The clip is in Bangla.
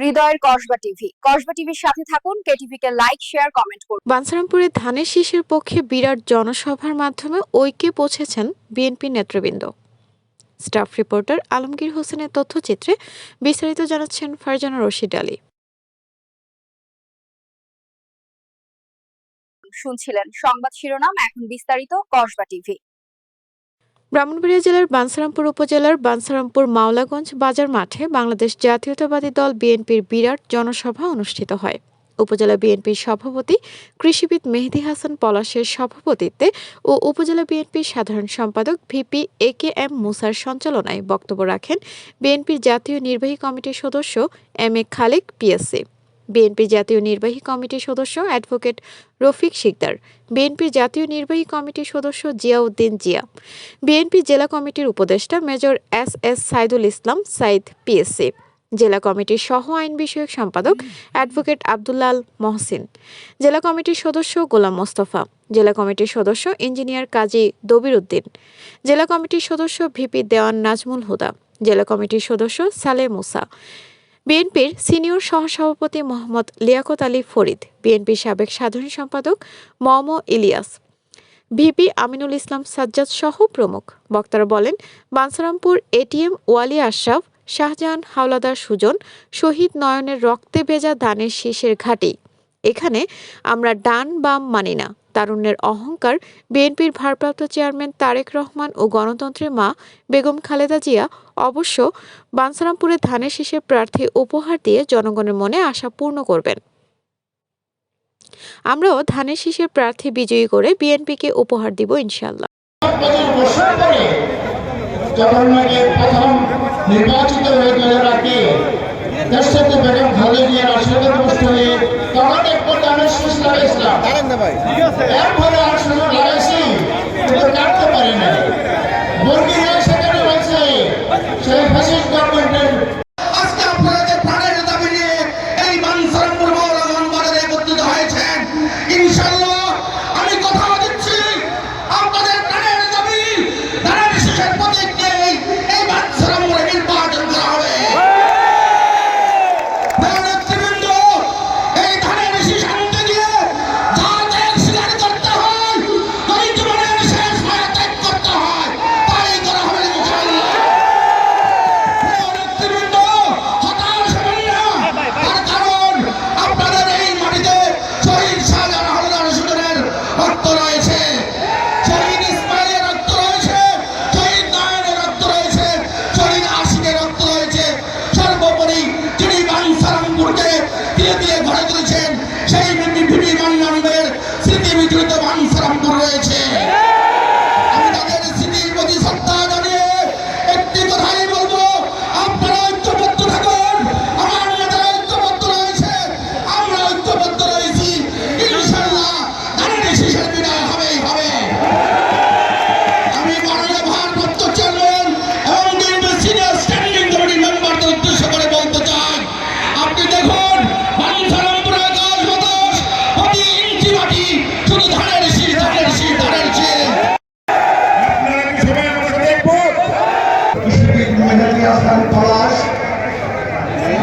হৃদয়ের কসবা টিভি। কসবা টিভির সাথে থাকুন কেটিভি কে লাইক শেয়ার কমেন্ট করুন। বানসারামপুরে ধানের শীষের পক্ষে বিরাট জনসভার মাধ্যমে ঐক্যে পৌঁছেছেন বিএনপি নেতৃবৃন্দ। স্টাফ রিপোর্টার আলমগীর হোসেনের তথ্যচিত্রে বিস্তারিত জানাচ্ছেন ফারজানা রশিদ আলী। শুনছিলেন সংবাদ শিরোনাম এখন বিস্তারিত কসবা টিভি। ব্রাহ্মণবাড়িয়া জেলার বানসারামপুর উপজেলার বানসারামপুর মাওলাগঞ্জ বাজার মাঠে বাংলাদেশ জাতীয়তাবাদী দল বিএনপির বিরাট জনসভা অনুষ্ঠিত হয়। উপজেলা বিএনপির সভাপতি কৃষিবিদ মেহেদি হাসান পলাশের সভাপতিত্বে ও উপজেলা বিএনপির সাধারণ সম্পাদক ভিপি এ কে এম মুসার সঞ্চালনায় বক্তব্য রাখেন বিএনপির জাতীয় নির্বাহী কমিটির সদস্য এম এ খালেক পিএসসি। বিএনপির জাতীয় নির্বাহী কমিটির সদস্য অ্যাডভোকেট রফিক শিকদার বিএনপির জাতীয় নির্বাহী কমিটির সদস্য জিয়াউদ্দিন জিয়া, বিএনপি জেলা কমিটির উপদেষ্টা major S S Saidul Islam Sayed PSC, জেলা কমিটির সহ আইন বিষয়ক সম্পাদক অ্যাডভোকেট আবদুল্লাল মহসিন, জেলা কমিটির সদস্য গোলাম মোস্তফা, জেলা কমিটির সদস্য ইঞ্জিনিয়ার কাজী দবির উদ্দিন জেলা কমিটির সদস্য ভিপি দেওয়ান নাজমুল হুদা, জেলা কমিটির সদস্য সালে মুসা বিএনপির সিনিয়র সহসভাপতি মোহাম্মদ লিয়াকত আলী ফরিদ, বিএনপির সাবেক সাধারণ সম্পাদক মম ইলিয়াস, ভিপি আমিনুল ইসলাম সাজ্জাদ সহ প্রমুখ। বক্তারা বলেন, বানসারামপুর এটিএম ওয়ালি আশরাফ, শাহজাহান হাওলাদার সুজন, শহীদ নয়নের রক্তে ভেজা দানের শীষের ঘাঁটি। এখানে আমরা ডান বাম মানি না। তারুণ্যের অহংকার বিএনপির ভারপ্রাপ্ত চেয়ারম্যান তারেক রহমান ও গণতন্ত্রের মা বেগম খালেদা জিয়া অবশ্য বানসারামপুরে ধানের শীষের প্রার্থী উপহার দিয়ে জনগণের মনে আশা পূর্ণ করবেন। আমরাও ধানের শীষের প্রার্থী বিজয়ী করে বিএনপিকে উপহার দিব ইনশাল্লাহ নির্বাচিত হয়ে দু হাজার আটে তার সাথে বেগম খালেদা জিয়ার আশীর্বাদ হয়ে লাগাইছিলাম ঠিক ফলে